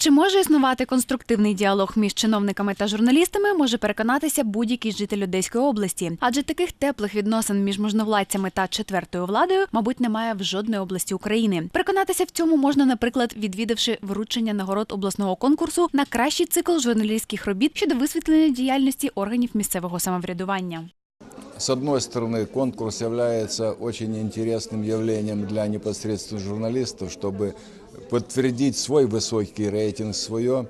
Чи може існувати конструктивний діалог між чиновниками та журналістами, може переконатися будь-який житель Одеської області, адже таких теплих відносин між можновладцями та четвертою владою, мабуть, немає в жодної області України. Переконатися в цьому можна, наприклад, відвідавши вручення нагород обласного конкурсу на кращий цикл журналістських робіт щодо висвітлення діяльності органів місцевого самоврядування. С одной стороны, конкурс является очень интересным явлением для непосредственно журналистов, чтобы подтвердить свой высокий рейтинг, свое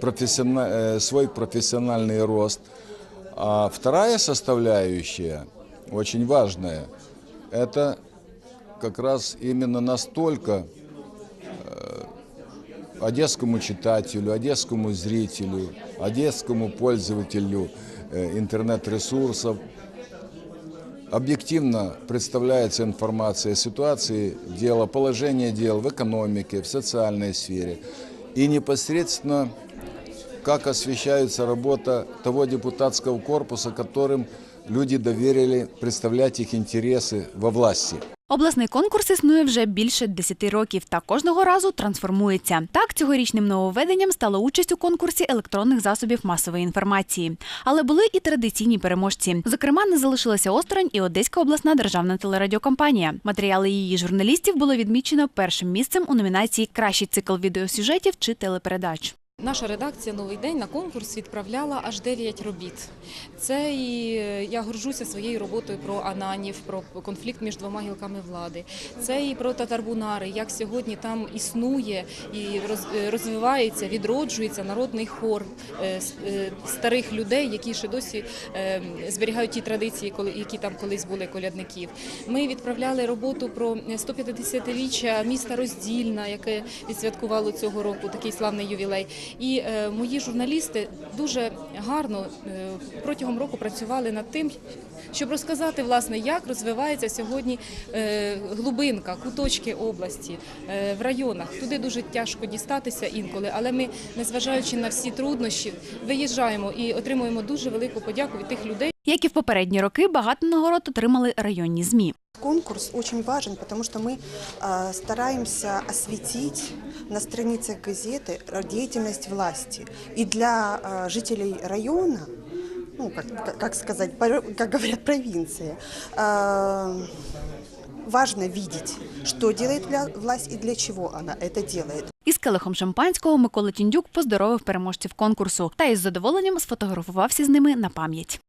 профессиона- э, свой профессиональный рост. А вторая составляющая, очень важная, это как раз именно настолько э, одесскому читателю, одесскому зрителю, одесскому пользователю э, интернет-ресурсов объективно представляется информация о ситуации дела, положение дел в экономике, в социальной сфере. И непосредственно как освещается работа того депутатского корпуса, которым люди доверили представлять их интересы во власти. Обласний конкурс існує вже більше 10 років та кожного разу трансформується. Так, цьогорічним нововведенням стала участь у конкурсі електронних засобів масової інформації. Але були і традиційні переможці. Зокрема, не залишилася осторонь і Одеська обласна державна телерадіокомпанія. Матеріали її журналістів було відмічено першим місцем у номінації Кращий цикл відеосюжетів чи телепередач. Наша редакція Новий день на конкурс відправляла аж 9 робіт. Це і е, я горжуся своєю роботою про ананів, про конфлікт між двома гілками влади. Це і про татарбунари, як сьогодні там існує і е, розвивається, відроджується народний хор е, старих людей, які ще досі зберігають ті традиції, які там колись були колядників. Ми відправляли роботу про 150-річчя міста Роздільна, яке відсвяткувало цього року такий славний ювілей. І е, мої журналісти дуже гарно е, протягом року працювали над тим, щоб розказати, власне, як розвивається сьогодні е, глибинка, куточки області в районах. Туди дуже тяжко дістатися інколи, але ми, незважаючи на всі труднощі, виїжджаємо і отримуємо дуже велику подяку від тих людей. Як і в попередні роки, багато нагород отримали районні змі. Конкурс очень важен, потому что мы э, стараемся осветить на страницах газеты э, деятельность власти. И для э, жителей района, ну, как, как- как сказать, пор- как говорят, провинции, э, важно видеть, что делает вля- власть и для чего она это делает. Із келихом шампанського Микола Тіндюк поздоровив переможців конкурсу та із задоволенням сфотографувався з ними на пам'ять.